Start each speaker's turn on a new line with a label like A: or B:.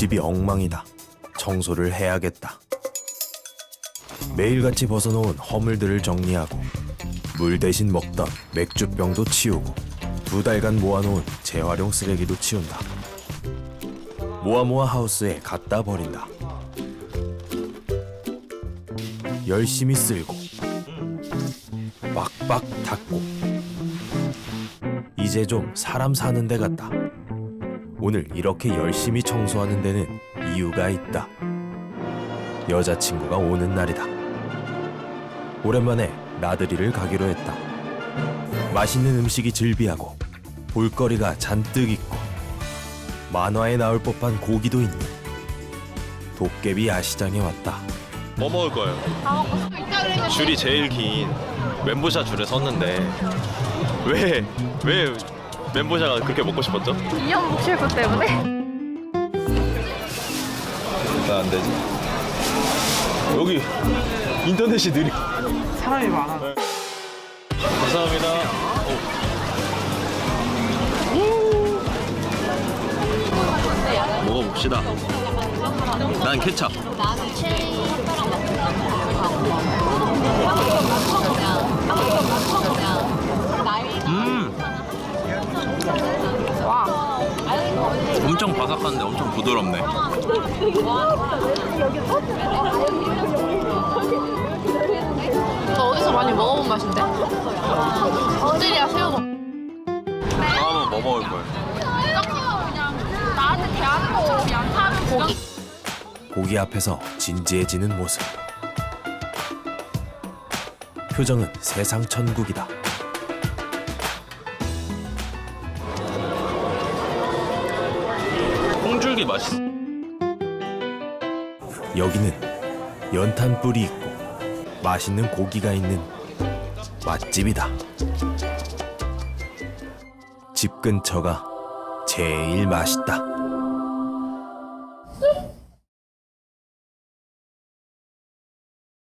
A: 집이 엉망이다. 청소를 해야겠다. 매일같이 벗어놓은 허물들을 정리하고 물 대신 먹던 맥주병도 치우고 두 달간 모아놓은 재활용 쓰레기도 치운다. 모아모아 하우스에 갖다 버린다. 열심히 쓸고 빡빡 닦고 이제 좀 사람 사는 데 같다. 오늘 이렇게 열심히 청소하는 데는 이유가 있다. 여자친구가 오는 날이다. 오랜만에 나들이를 가기로 했다. 맛있는 음식이 즐비하고 볼거리가 잔뜩 있고 만화에 나올 법한 고기도 있는 도깨비 야시장에 왔다.
B: 뭐 먹을 거예요? 줄이 제일 긴 멘보샤 줄에 섰는데 왜 왜 멘보샤가 그렇게 먹고 싶었죠?
C: 인형 묵실구 때문에?
B: 나 안 되지. 여기 인터넷이 느리.
C: 사람이 많아.
B: 감사합니다. 오. 먹어봅시다. 난 케찹.
D: 나는 칠리 랑
B: 엄청 바삭한데 엄청 부드럽네.
C: 저 어디서 많이 먹어본 맛인데? 엎드리야 새우 먹.
B: 다음은 뭐 먹을 거예요?
C: 나한테 대하는 그냥 고기.
A: 고기 앞에서 진지해지는 모습. 표정은 세상 천국이다.
B: 콩줄기 맛있어.
A: 여기는 연탄 뿔이 있고 맛있는 고기가 있는 맛집이다. 집 근처가 제일 맛있다.